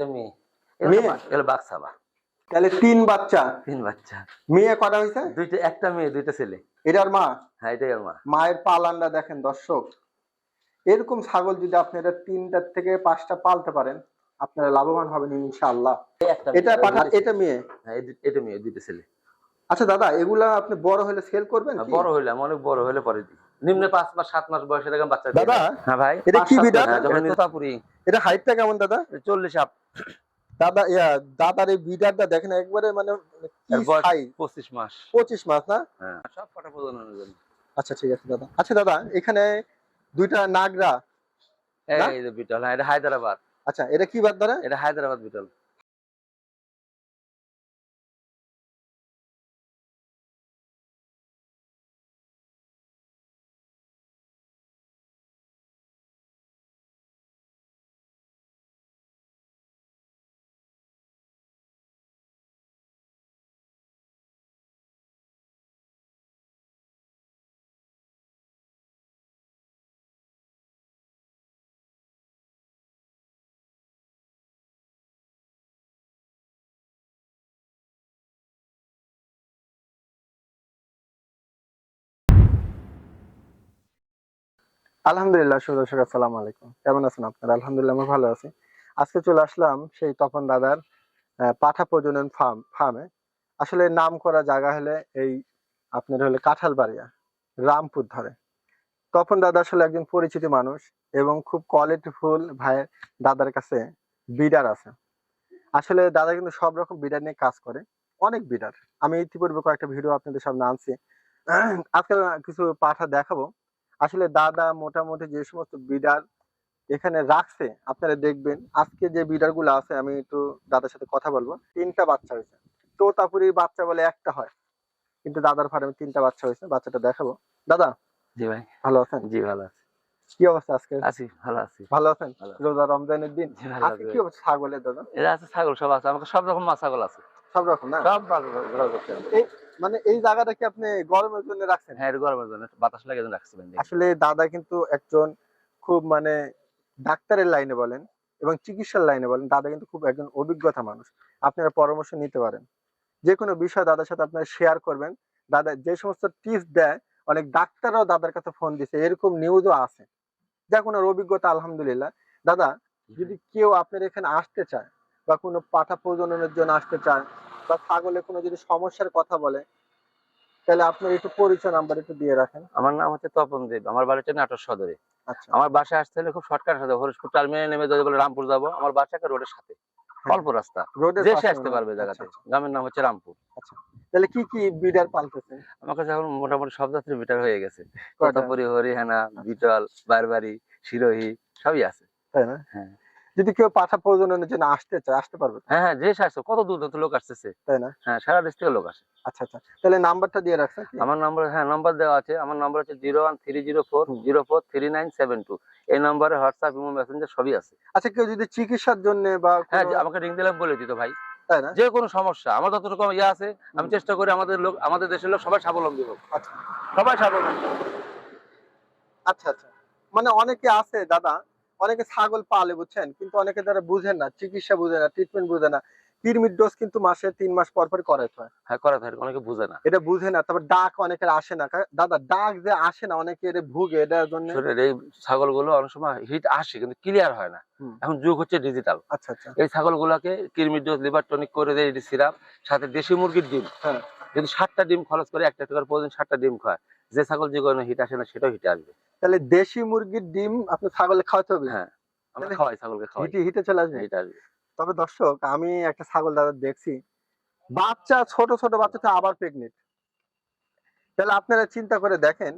একটা মেয়ে? মেয়ে? এগুলো বাক্সাবা তাহলে তিন বাচ্চা? তিন বাচ্চা। মেয়ে কটা হয়েছে? দুইটা একটা মেয়ে দুইটা ছেলে। এটার মা? হ্যাঁ এটাই ওর মা। মায়ের পালানটা দেখেন দর্শক। এরকম ছাগল যদি আপনারা তিনটার থেকে পাঁচটা পালতে পারেন আপনারা লাভবান হবেন ইনশাল্লাহ এটা পাঠা এটা মেয়ে? হ্যাঁ এটা মেয়ে দুইটা ছেলে। আচ্ছা দাদা এগুলা আপনি বড় হলে সেল করবেন কি? বড় হইলাম অনেক বড় হলে পরে দিই। নিম্নে পাঁচ মাস সাত মাস বয়সে দেখলাম বাচ্চা দাদা, হ্যাঁ ভাই? এটা কি? মাস, হ্যাঁ, যখন তোতাপুরি এটা হাইটটা কেমন দাদা? চল্লিশ আপ দাদা ইয়া দাদার এই বিডারটা দেখেন একবারে মানে পঁচিশ মাস। পঁচিশ মাস না? হ্যাঁ সব কটা প্রজননের জন্য আচ্ছা ঠিক আছে দাদা। আচ্ছা দাদা এখানে দুইটা নাগরা এই যে বিটল হ্যাঁ এটা হায়দ্রাবাদ। আচ্ছা এটা কি বাদ ধরে এটা হায়দ্রাবাদ বিটল। আলহামদুলিল্লাহ সুদর্শক আসসালামু আলাইকুম। কেমন আছেন আপনারা? আলহামদুলিল্লাহ, আমি ভালো আছি। আজকে চলে আসলাম সেই তপন দাদার পাঠা প্রজনন ফার্ম, ফার্মে। আসলে নাম করা জায়গা হলে এই আপনার হলে কাঁঠালবাড়িয়া, রামপুর ধরে। তপন দাদা আসলে একজন পরিচিত মানুষ এবং খুব কোয়ালিটিফুল ভাইয়ের দাদার কাছে বিডার আছে। আসলে দাদা কিন্তু সব রকম বিডার নিয়ে কাজ করে, অনেক বিডার। আমি ইতিপূর্বে কয়েকটা ভিডিও আপনাদের সামনে আনছি। আজকে কিছু পাঠা দেখাবো। আসলে দাদা মোটামুটি যে সমস্ত বিডার এখানে রাখছে আপনারা দেখবেন। আজকে যে বিডারগুলো আছে আমি একটু দাদার সাথে কথা বলব। তিনটা বাচ্চা হয়েছে। তোতাপুরির বাচ্চা বলে একটা হয় কিন্তু দাদার ফার্মে তিনটা বাচ্চা হয়েছে বাচ্চাটা দেখাবো। দাদা জি ভাই। ভালো আছেন? জি ভালো আছি। কি অবস্থা আজকে? আছি ভালো আছি। ভালো আছেন? রোজা রমজানের দিন? আজকে কি অবস্থা ছাগলের দাদা? এরা আছে ছাগল সব আছে। আমাকে সব রকম ছাগল আছে। সব রকম না? সব মানে এই জায়গাটা কি আপনি গরমের জন্য রাখছেন? হ্যাঁ গরমের জন্য। বাতাস লাগে জন্য রাখছি আসলে দাদা কিন্তু একজন খুব মানে ডাক্তারের লাইনে বলেন এবং চিকিৎসার লাইনে বলেন দাদা কিন্তু খুব একজন অভিজ্ঞতা মানুষ। আপনারা পরামর্শ নিতে পারেন। যে কোনো বিষয় দাদার সাথে আপনারা শেয়ার করবেন। দাদা যে সমস্ত টিপস দেয় অনেক ডাক্তাররাও দাদার কাছে ফোন দিছে। এরকম নিউজও আছে। দেখুন ওনার অভিজ্ঞতা আলহামদুলিল্লাহ। দাদা যদি কেউ আপনার এখানে আসতে চায় বা কোনো পাঠা প্রজননের জন্য আসতে চায় বা ছাগলের কোনো যদি সমস্যার কথা বলে তাহলে আপনার একটু পরিচয় নাম্বার একটু দিয়ে রাখেন। আমার নাম হচ্ছে তপন দেব আমার বাড়ি হচ্ছে নাটোর সদরে। আচ্ছা। আমার বাসায় আসতে হলে খুব শর্টকাট সাথে হরিশপুর টার্মিনাল নেমে যদি বলে রামপুর যাব আমার বাসা রোডের সাথে অল্প রাস্তা। রোডের যে পাশে আসতে পারবে আচ্ছা, জায়গাতে। আচ্ছা। গ্রামের নাম হচ্ছে রামপুর। তাহলে কি কি বিডার পালতেছে আমার কাছে এখন মোটামুটি সব জাতের বিটার হয়ে গেছে। কয়টা? তোতাপুরি হরিহানা বিটল বারবারি শিরোহি সবই আছে। তাই না? হ্যাঁ। যদি কেউ পাঠা প্রজননের জন্য আসতে চায় আসতে পারবে হ্যাঁ হ্যাঁ যে আসছে কত দূর দূর লোক আসতেছে? তাই না? হ্যাঁ সারা ডিস্ট্রিক্টের লোক আসে। আচ্ছা আচ্ছা। তাহলে নাম্বারটা দিয়ে রাখছেন আমার নাম্বার হ্যাঁ নাম্বার দেওয়া আছে। আমার নাম্বার হচ্ছে zero one three zero four zero four three nine seven two. এই নাম্বারে হোয়াটসঅ্যাপ ইমো মেসেঞ্জার সবই আছে। আচ্ছা কেউ যদি চিকিৎসার জন্য বা হ্যাঁ আমাকে রিং দিলাম বলে দিত ভাই। তাই না? যে কোনো সমস্যা আমার যতটুকু ইয়ে আছে আমি চেষ্টা করি আমাদের লোক আমাদের দেশের লোক সবাই স্বাবলম্বী হোক। আচ্ছা। সবাই স্বাবলম্বী আচ্ছা আচ্ছা। মানে অনেকে আছে দাদা অনেকে ছাগল পালে বুঝছেন? কিন্তু অনেকে তারা বুঝেন না চিকিৎসা বুঝে না ট্রিটমেন্ট বুঝে না। কৃমির ডোজ কিন্তু মাসে তিন মাস পর পর করাতে হয়। হ্যাঁ করা থাকে অনেকে বুঝে না। এটা বুঝে না তারপর ডাক অনেকের আসে না। দাদা ডাক যে আসে না অনেকে এর ভুগে এটার জন্য এই ছাগলগুলো অনেক সময় হিট আসে কিন্তু ক্লিয়ার হয় না। এখন যুগ হচ্ছে ডিজিটাল আচ্ছা আচ্ছা। এই ছাগলগুলোকে কৃমির ডোজ লিভার টনিক করে দেয় সিরাপ সাথে দেশি মুরগির ডিম। হ্যাঁ। যদি সাতটা ডিম খরচ করে একটা টাকার প্রতিদিন সাতটা ডিম খায়। যে ছাগল যে কোনো হিট আসে না সেটাও হিটে আসবে। তাহলে দেশি মুরগির ডিম আপনি ছাগলে খাওয়াতে হবে? হ্যাঁ আমরা খাওয়াই ছাগলকে খাওয়াই। হিটে হিটে চলে আসবে? হিট আসবে। তবে দর্শক আমি একটা ছাগল দাদা দেখছি। বাচ্চা ছোট ছোট বাচ্চাটা আবার প্রেগনেন্ট তাহলে আপনারা চিন্তা করে দেখেন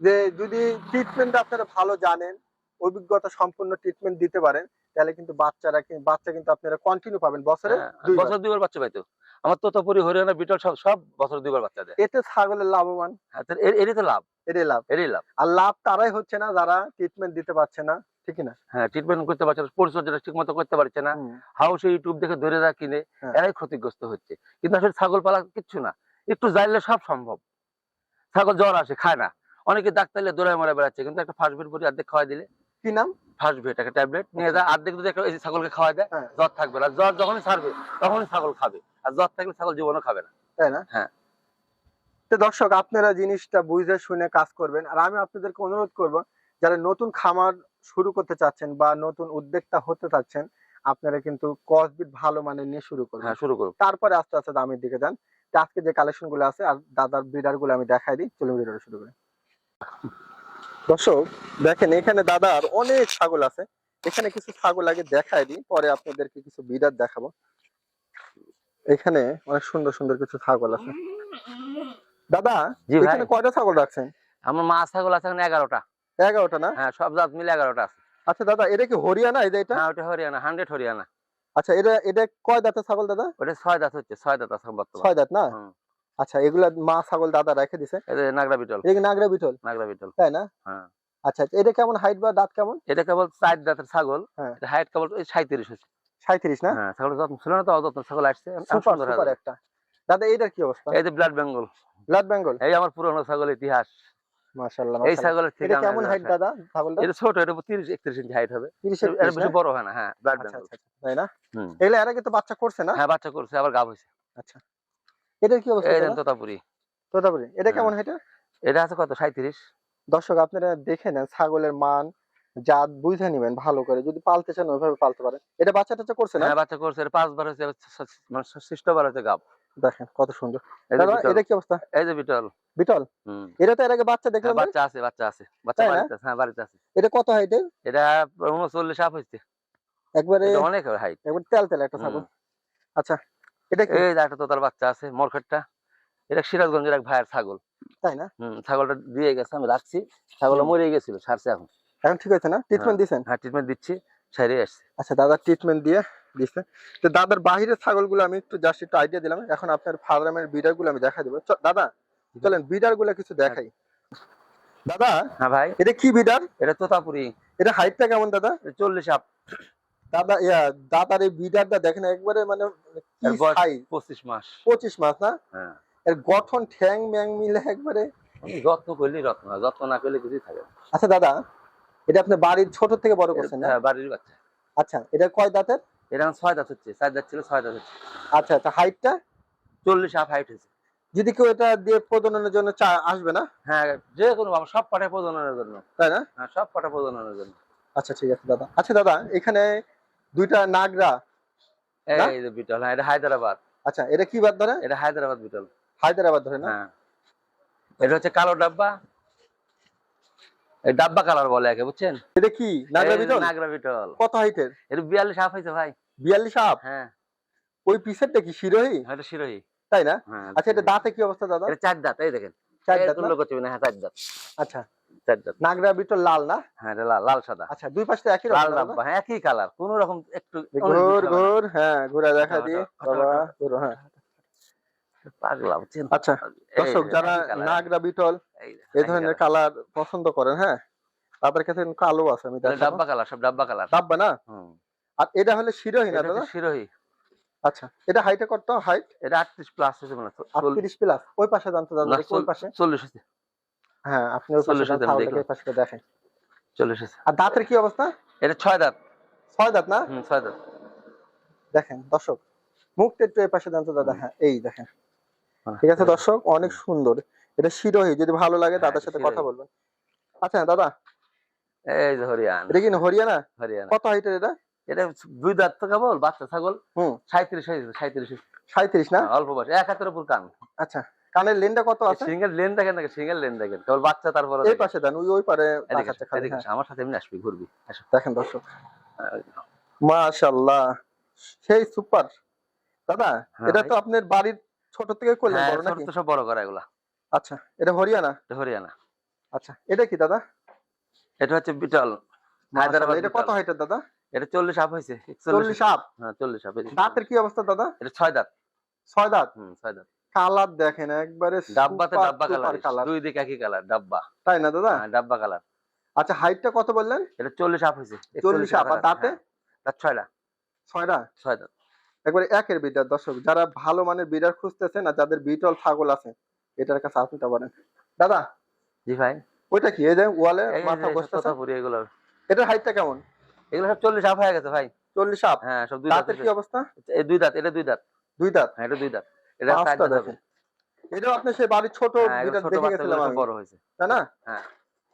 যে যদি ট্রিটমেন্ট আপনারা ভালো জানেন অভিজ্ঞতা সম্পূর্ণ ট্রিটমেন্ট দিতে পারেন তাহলে কিন্তু বাচ্চারা বাচ্চা কিন্তু আপনারা কন্টিনিউ পাবেন বছরে হ্যাঁ। বছর দুইবার বাচ্চা পাইতো। আমার তোতাপুরি হরিয়ানা বিটল সব সব বছর দুইবার বাচ্চা দেয়। এতে ছাগলের লাভবান। হ্যাঁ, এরই তো লাভ। এটাই লাভ। এরই লাভ। আর লাভ তারাই হচ্ছে না যারা ট্রিটমেন্ট দিতে পারছে না ঠিক না? হ্যাঁ ট্রিটমেন্ট করতে পারছে না পরিচর্যাটা ঠিক মতো করতে পারছে না হাউসে ইউটিউব দেখে ধরে রাখ কিনে হ্যাঁ। এরাই ক্ষতিগ্রস্ত হচ্ছে। কিন্তু আসলে ছাগল পালা কিচ্ছু না। একটু জানলে সব সম্ভব। ছাগল জ্বর আসে খায় না। অনেকে ডাক্তার দৌড়ায় মারা বেড়াচ্ছে কিন্তু একটা ফার্স্ট বিট বডি অর্ধেক খাওয়াই দিলে। কি নাম? ফার্স্ট ভেট একটা ট্যাবলেট। নিয়ে যায় অর্ধেক যদি একটা এই ছাগলকে খাওয়াই দেয় হ্যাঁ। জ্বর থাকবে না। জ্বর যখনই ছাড়বে তখনই ছাগল খাবে। আর জ্বর থাকলে ছাগল জীবনও খাবে না। তাই না? হ্যাঁ। তো দর্শক আপনারা জিনিসটা বুঝে শুনে কাজ করবেন। আর আমি আপনাদেরকে অনুরোধ করব যারা নতুন খামার শুরু করতে চাচ্ছেন বা নতুন উদ্যোক্তা হতে চাচ্ছেন আপনারা কিন্তু কসবিট ভালো মানের নিয়ে শুরু করবেন হ্যাঁ শুরু করুন। তারপরে আস্তে আস্তে দামের দিকে যান। আজকে যে কালেকশনগুলো আছে আর দাদার ব্রিডারগুলো আমি দেখাই দিই চলুন ভিডিওটা শুরু করি। দর্শক দেখেন এখানে দাদার অনেক ছাগল আছে। এখানে কিছু ছাগল আগে দেখাই দিই পরে আপনাদেরকে কিছু ব্রিডার দেখাবো। এখানে অনেক সুন্দর সুন্দর কিছু ছাগল আছে। দাদা এখানে কয়টা ছাগল রাখছেন? আমার মা ছাগল আছে এখানে এগারোটা। এগারোটা না? হ্যাঁ সব জাত মিলে এগারোটা আছে। আচ্ছা দাদা এটা কি হরিয়ানা? এটা হ্যাঁ ওটা হরিয়ানা হান্ড্রেড হরিয়ানা। আচ্ছা এটা এটা কয় দাঁতের ছাগল দাদা? ওটা ছয় দাঁত হচ্ছে ছয় দাঁত আছে বর্তমান। ছয় দাঁত না। আচ্ছা এগুলা মা ছাগল দাদা রেখে দিছে? নাগরা বিটল। এটা কি নাগরা বিটল? নাগরা বিটল। তাই না? হ্যাঁ। আচ্ছা এটা কেমন হাইট বা দাঁত কেমন? এটা কেবল চার দাঁতের ছাগল। হ্যাঁ। হাইট কেবল সাঁত্রিশ হচ্ছে সাঁত্রিশ না? হ্যাঁ ছাগলের যত্ন ছিল না তো অযত্ন ছাগল আসছে। সুপার সুপার একটা। দাদা এইটার কি অবস্থা? এই যে ব্লাড বেঙ্গল ব্লাড বেঙ্গল এই আমার পুরনো ছাগল ইতিহাস। মাশাআল্লাহ এই ছাগলের থেকে কেমন হাইট দাদা ছাগলটা? এটা ছোট এটা ইঞ্চি হাইট হবে। 30 এর বেশি বড় হয় না হ্যাঁ ব্লাড আচ্ছা বেঙ্গল আচ্ছা তাই না? এগুলা এর আগে তো বাচ্চা করছে না? হ্যাঁ বাচ্চা করছে আবার গাভ হয়েছে। আচ্ছা। এটার কি অবস্থা এই তোতাপুরি। তোতাপুরি এটা হ্যাঁ। কেমন হাইট এটা আছে কত? সাঁত্রিশ দর্শক আপনারা দেখে নেন ছাগলের মান জাত বুঝে নেবেন ভালো করে। যদি পালতে চান ওইভাবে পালতে পারেন। এটা বাচ্চা টাচ্চা করছে না? হ্যাঁ বাচ্চা করছে। এটা পাঁচবার হয়েছে এবার ছ- ছ- মানে ষষ্ঠবার হয়েছে গাভ দেখেন কত সুন্দর। এটা কি অবস্থা? এই যে বিটল। বিটল? এটা তো এর আগে বাচ্চা হ্যাঁ, দেখলাম বাচ্চা আছে বাচ্চা আছে। বাচ্চা বাড়িতে আছে হ্যাঁ বাড়িতে আছে। এটা কত হাইটের এটা উনচল্লিশ আপ হয়েছে। একবারে অনেক হাইট। একবার তেল তেল একটা ছাগল। আচ্ছা এটা কি? এই একটা তোতার বাচ্চা আছে মরখেটটা এটা সিরাজগঞ্জের এক ভাইয়ের ছাগল। তাই না? হম ছাগলটা দিয়ে গেছে আমি রাখছি। মরে গেছিল সারছে এখন। এখন ঠিক আছে না? ট্রিটমেন্ট হ্যাঁ ট্রিটমেন্ট দিচ্ছি সাইরে আসছে। আচ্ছা দাদা ট্রিটমেন্ট দিয়ে তো দাদার বাহিরের ছাগলগুলো আমি একটু জাস্ট একটু আইডিয়া দিলাম। এখন আপনার ফার্মের বিডারগুলো আমি দেখা দেবো। দাদা চলেন বিডারগুলো কিছু দেখাই। দাদা হ্যাঁ ভাই। এটা কি বিডার এটা তোতাপুরি। এটা হাইটটা কেমন দাদা? চল্লিশ আপ দাদা ইয়া দাদার এই বিডারটা দেখেন একবারে মানে পঁচিশ মাস। পঁচিশ মাস না? হ্যাঁ। এর গঠন ঠ্যাং ম্যাং মিলে একবারে। যত্ন করলে রত্ন যত্ন না করলে কিছুই থাকে আচ্ছা দাদা এটা আপনি বাড়ির ছোট থেকে বড় করছেন হ্যাঁ বাড়ির বাচ্চা। আচ্ছা এটা কয় দাঁতের? এটা ছয় দাঁত হচ্ছে চার দাঁত ছিল ছয় দাঁত হচ্ছে। আচ্ছা আচ্ছা হাইটটা চল্লিশ আপ হাইট হয়েছে। যদি কেউ এটা দিয়ে প্রজননের জন্য আসবে না? হ্যাঁ যে কোনো সব পাঠায় প্রজননের জন্য। তাই না? হ্যাঁ সব পাঠা প্রজননের জন্য। আচ্ছা ঠিক আছে দাদা। আচ্ছা দাদা এখানে দুইটা নাগরা এই যে বিটল হ্যাঁ এটা হায়দ্রাবাদ। আচ্ছা এটা কি বাদ ধরে? এটা হায়দ্রাবাদ বিটল। হায়দ্রাবাদ ধরে না? হ্যাঁ। এটা হচ্ছে কালো ডাব্বা। এই ডাব্বা কালার বলে একে বুঝছেন? এটা কি নাগরা বিটল? নাগরা বিটল। কত হাইটের? এটা বিয়াল্লিশ হাফ হয়েছে ভাই। বিয়াল্লিশ আপ হ্যাঁ। ওই পিসেরটা কি শিরোহী? এটা শিরোহী। তাই না? হ্যাঁ আচ্ছা এটা দাঁতে কি অবস্থা দাদা? এটা চার দাঁত এই দেখেন। চার দাঁত? তুলনা না, হ্যাঁ চার দাঁত। আচ্ছা। চার দাঁত নাগরা বিটল লাল না? হ্যাঁ লাল লাল সাদা। আচ্ছা দুই পাশে একই লাল রকম হ্যাঁ একই কালার। কোন রকম একটু ঘুর বেশি হবে না। ঘুর হ্যাঁ ঘুরে দেখা দি বাবা ওটা। হ্যাঁ। পাগলা বুঝছেন আচ্ছা দর্শক যারা নাগরা বিটল এই যে, এই একই ধরনের কালার। পছন্দ করেন হ্যাঁ? তাদের কাছে কালো আছে আমি ডাব্বা কালার সব ডাব্বা কালার। ডাব্বা না? আর এটা হলে শিরোহী না দাদা? শিরোহী। আচ্ছা এটা হাইটে কত? হাইট এটা আটত্রিশ প্লাস হয়েছে মানে আটত্রিশ প্লাস ওই পাশে জানতো দাদা ওই পাশে। চল্লিশ হয়েছে হ্যাঁ পাশে দেখেন? আর দাঁতের কি অবস্থা? এটা ছয় দাঁত। ছয় দাঁত না? হুম ছয় দাঁত। দেখেন দর্শক মুখটা একটু এই পাশে দাদা হ্যাঁ এই দেখেন। হ্যাঁ, ঠিক আছে দর্শক অনেক সুন্দর। এটা শিরোহী যদি ভালো লাগে হ্যাঁ, দাদার সাথে কথা বলবেন। আচ্ছা দাদা? এই যে হরিয়ান। এটা কি হরিয়ানা? হরিয়ানা। কত হাইটের এটা? এটা দুই দাঁত তো কেবল বাচ্চা ছাগল। হুম। সাঁত্রিশ হয়েছে সাঁত্রিশ সাঁত্রিশ না? অল্প বয়স। এক হাতের উপর কান। আচ্ছা। কানের লেনটা কত আছে? সিঙ্গেল লেন দেখেন নাকি সিঙ্গেল লেন দেখেন। কেবল বাচ্চা তারপরে এই পাশে দেন ওই ওই পারে হ্যাঁ। আমার সাথে এমনি আসবি ঘুরবি দেখেন দর্শক। মাশাআল্লাহ। সেই সুপার। দাদা হ্যাঁ এটা তো আপনার বাড়ির ছোট থেকে করলেন হ্যাঁ বড় নাকি? সব বড় করা এগুলা। আচ্ছা এটা হরিয়ানা? হরিয়ানা। আচ্ছা এটা কি দাদা? এটা হচ্ছে বিটল। হায়দ্রাবাদ এটা কত। হাইটের দাদা? এটা চল্লিশ আপ হয়েছে চল্লিশ আপ হ্যাঁ চল্লিশ আপ দাঁতের কি অবস্থা দাদা? এটা ছয় দাঁত। ছয় দাঁত? হুম ছয় দাঁত। কালার দেখেন একবারে ডাব্বাতে ডাব্বা কালার দুই দিকে একই কালার ডাব্বা। তাই না দাদা? হ্যাঁ ডাব্বা কালার আচ্ছা হাইটটা কত বললেন? এটা চল্লিশ আপ হয়েছে 40 up, আর দাঁতে? দাঁত ছয়টা। ছয়টা? ছয় দাঁত। একবারে একের বিডার দর্শক যারা ভালো মানের বিডার খুঁজতেছেন আর যাদের বিটল ছাগল আছে এটার কাছে আসতে পারেন দাদা? জি ভাই। ওইটা কি এই যে ওয়ালে মাথা বসতেছে? তোতাপুরি এগুলো। এটার হাইটটা কেমন? এগুলো সব চল্লিশ আপ হয়ে গেছে ভাই। চল্লিশ আপ হ্যাঁ সব দুই দাঁত দাঁতের কি অবস্থা? এই দুই দাঁত এটা দুই দাঁত। দুই দাঁত? হ্যাঁ এটা দুই দাঁত। এটা চার পাঁচটা দাঁত হবে দেখেন। এটাও আপনি সেই বাড়ির ছোট হ্যাঁ যেটা দেখে গেছিলাম আমি। বড় হয়েছে। তাই না? হ্যাঁ।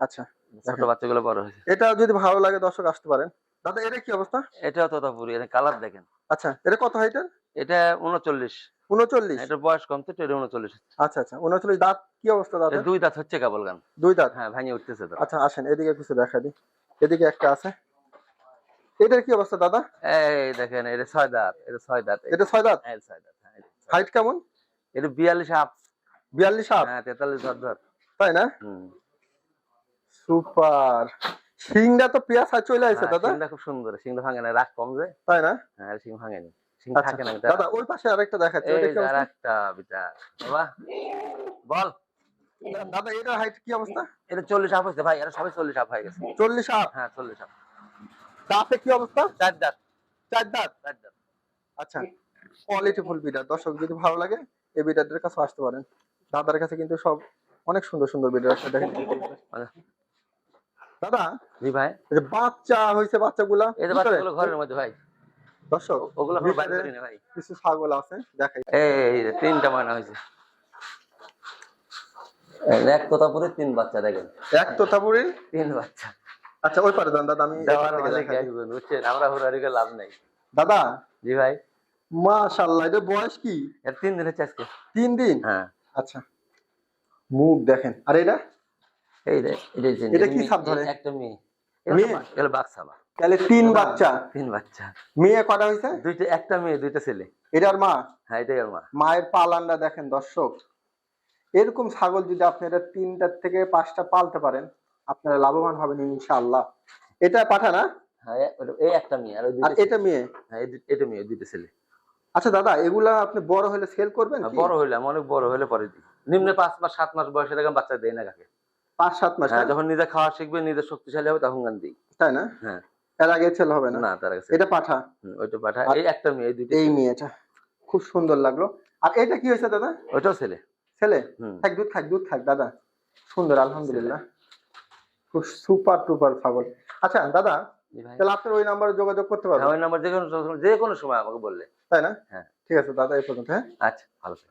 আচ্ছা ছোট বাচ্চাগুলো বড় হয়েছে। এটা যদি ভালো লাগে দর্শক আসতে পারেন। দাদা এটা কি অবস্থা? এটাও তোতাপুরি এটা কালার দেখেন। আচ্ছা এটা কত এটা বয়স কম তো এটা আচ্ছা আচ্ছা উনচল্লিশ দাঁত কি অবস্থা এটা দাঁতের দুই দাঁত হচ্ছে কেবল গান। দুই দাঁত? হ্যাঁ ভাঙে উঠতেছে তো। আচ্ছা আসেন এদিকে কিছু দেখা দিই। এদিকে একটা আছে। এটার কি অবস্থা দাদা? এই দেখেন এটা ছয় দাঁত এটা ছয় দাঁত। এটা ছয় দাঁত? হ্যাঁ, ছয় দাঁত। এটা। হাইট কেমন? এটা বিয়াল্লিশ হাফ। বিয়াল্লিশ হাফ? হ্যাঁ তেতাল্লিশ ধর ধর। তাই না? সুপার। সিংটা তো পেঁয়াজ আর চলে হ্যাঁ, দাদা। শিংটা খুব সুন্দর। শিংটা ভাঙে না রাগ কম যে। তাই না? হ্যাঁ ভাঙেনি। শিং আচ্ছা থাকে না দাদা ওই পাশে আরেকটা দেখাচ্ছে ওটা কি বাবা বল। দাদা এটার হাইট কি অবস্থা? এটা চল্লিশ আপ হয়েছে ভাই। এটা সবাই চল্লিশ আপ হয়ে গেছে। চল্লিশ আপ হ্যাঁ চল্লিশ আপ দাঁতে কি অবস্থা? চার দাঁত। চার দাঁত? চার দাঁত। আচ্ছা। কোয়ালিটি ফুল বিডার দর্শক যদি ভালো লাগে এই বিডারদের কাছে আসতে পারেন। দাদার কাছে কিন্তু সব অনেক সুন্দর সুন্দর বিডার আছে দেখেন। দাদা জি ভাই। এই যে বাচ্চা হয়েছে বাচ্চাগুলা। এই? বাচ্চাগুলো ঘরের মধ্যে ভাই। দর্শক ওগুলো এখন বাইরে করি না ভাই। কিছু ছাগল আছে দেখাই। এই তিনটা ময়না হয়েছে। এই এক তোতাপুরে তিন বাচ্চা দেখেন। এক তোতাপুরির? তিন বাচ্চা। আচ্ছা ওই পারে দাদা আমি। বুঝছেন? আমরা হুড়ারিকে লাভ নেই। দাদা জি ভাই। মাশাআল্লাহ এটা বয়স কি? এর তিন দিন হচ্ছে আজকে। তিন দিন? হ্যাঁ। আচ্ছা। মুখ দেখেন আর এটা? এই রে এটা কি সাপ ধরে? একটা মেয়ে। মেয়ে? বাচ্চা তাহলে তিন বাচ্চা? তিন বাচ্চা। মেয়ে কটা হয়েছে? দুইটা একটা মেয়ে দুইটা ছেলে। এটার মা? হ্যাঁ এটাই ওর মা। মায়ের পালানটা দেখেন দর্শক। এরকম ছাগল যদি আপনারা তিনটার থেকে পাঁচটা পালতে পারেন আপনারা লাভবান হবেন ইনশাআল্লাহ। এটা পাঠা না? হ্যাঁ এই একটা মেয়ে আর আর এটা মেয়ে? হ্যাঁ এটা মেয়ে দুইটা ছেলে। আচ্ছা দাদা এগুলা আপনি বড় হলে সেল করবেন বড় হইলাম অনেক বড় হলে পরে দিই। নিম্নে পাঁচ মাস সাত মাস বয়সে দেখেন বাচ্চা দেয় না কাকে। পাঁচ সাত মাস হ্যাঁ যখন নিজে খাওয়া শিখবে নিজে শক্তিশালী হবে তখন গান দিই। তাই না? হ্যাঁ। আগে ছেলে হবে না? না তার কাছে এটা পাঠা? ওইটা পাঠা। এই একটা মেয়ে এই দুইটা এই মেয়েটা খুব সুন্দর লাগল। আর এটা কি হয়েছে দাদা? ওইটাও ছেলে। ছেলে? থাক দুধ থাক দুধ থাক দাদা। সুন্দর আলহামদুলিল্লাহ। খুব সুপার টুপার ছাগল। আচ্ছা দাদা তাহলে আপনার ওই নাম্বারে যোগাযোগ করতে হ্যাঁ পারবেন ওই নাম্বার যে কোনো যে কোনো সময় আমাকে বললে। তাই না? হ্যাঁ। ঠিক আছে দাদা এই পর্যন্ত হ্যাঁ? আচ্ছা ভালো।